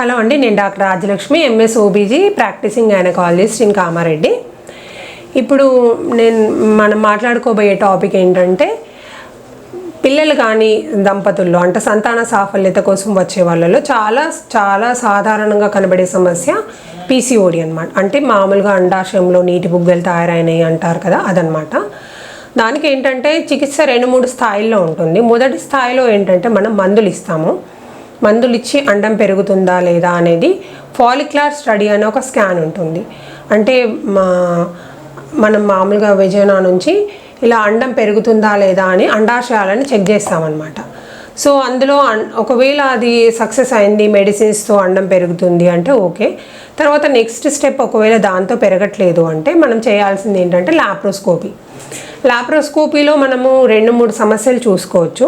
Hello అండి నేను doctor Rajalakshmi MS OBG practising gynaecologist in Kamareddy. ఇప్పుడు నేను మనం మాట్లాడుకోబోయే టాపిక్ ఏంటంటే పిల్లలు కానీ దంపతుల్లో అంటే సంతాన సాఫల్యత కోసం వచ్చే వాళ్ళలో చాలా చాలా సాధారణంగా కనబడే సమస్య పీసీఓడి అనమాట అంటే మామూలుగా అండాశయంలో నీటి బుగ్గలు తయారైనాయి అంటారు కదా అదనమాట దానికి ఏంటంటే చికిత్స రెండు మూడు స్థాయిల్లో ఉంటుంది. మొదటి స్థాయిలో ఏంటంటే మనం మందులు ఇస్తాము. మందులు ఇచ్చి అండం పెరుగుతుందా లేదా అనేది ఫాలిక్లార్ స్టడీ అనే ఒక స్కాన్ ఉంటుంది. అంటే మా మనం మామూలుగా విజయనా నుంచి ఇలా అండం పెరుగుతుందా లేదా అని అండాశయాలను చెక్ చేస్తామన్నమాట. సో అందులో ఒకవేళ అది సక్సెస్ అయింది మెడిసిన్స్తో అండం పెరుగుతుంది అంటే ఓకే. తర్వాత నెక్స్ట్ స్టెప్ ఒకవేళ దాంతో పెరగట్లేదు అంటే మనం చేయాల్సింది ఏంటంటే లాప్రోస్కోపీ. లాప్రోస్కోపీలో మనము రెండు మూడు సమస్యలు చూసుకోవచ్చు.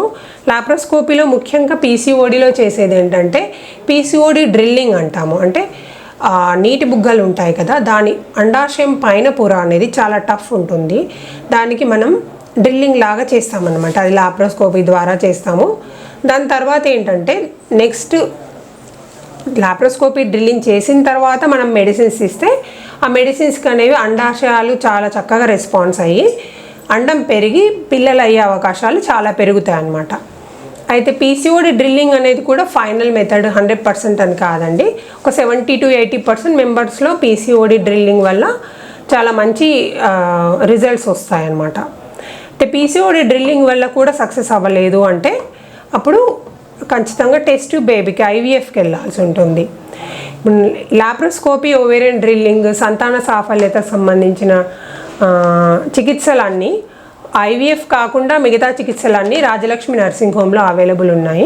లాప్రోస్కోపీలో ముఖ్యంగా పీసీఓడిలో చేసేది ఏంటంటే పీసీఓడి డ్రిల్లింగ్ అంటాము. అంటే నీటి బుగ్గలు ఉంటాయి కదా దాని అండాశయం పైన పొర అనేది చాలా టఫ్ ఉంటుంది. దానికి మనం డ్రిల్లింగ్ లాగా చేస్తామన్నమాట. అది లాప్రోస్కోపీ ద్వారా చేస్తాము. దాని తర్వాత ఏంటంటే నెక్స్ట్ లాప్రోస్కోపీ డ్రిల్లింగ్ చేసిన తర్వాత మనం మెడిసిన్స్ ఇస్తే ఆ మెడిసిన్స్కి అనేవి అండాశయాలు చాలా చక్కగా రెస్పాన్స్ అయ్యి అండం పెరిగి పిల్లలు అయ్యే అవకాశాలు చాలా పెరుగుతాయి అన్నమాట అయితే పీసీఓడి డ్రిల్లింగ్ అనేది కూడా ఫైనల్ మెథడ్ హండ్రెడ్ పర్సెంట్ అని కాదండి. ఒక సెవెంటీ టు ఎయిటీ పర్సెంట్ మెంబర్స్లో పీసీఓడి డ్రిల్లింగ్ వల్ల చాలా మంచి రిజల్ట్స్ వస్తాయన్నమాట. అయితే పీసీఓడి డ్రిల్లింగ్ వల్ల కూడా సక్సెస్ అవ్వలేదు అంటే అప్పుడు ఖచ్చితంగా టెస్ట్ బేబీకి ఐవీఎఫ్కి వెళ్ళాల్సి ఉంటుంది. లాప్రోస్కోపీ ఓవేరియన్ డ్రిల్లింగ్ సంతాన సాఫల్యత సంబంధించిన చికిత్సలన్నీ ఐవీఎఫ్ కాకుండా మిగతా చికిత్సలన్నీ రాజలక్ష్మి నర్సింగ్ హోమ్లో అవైలబుల్ ఉన్నాయి.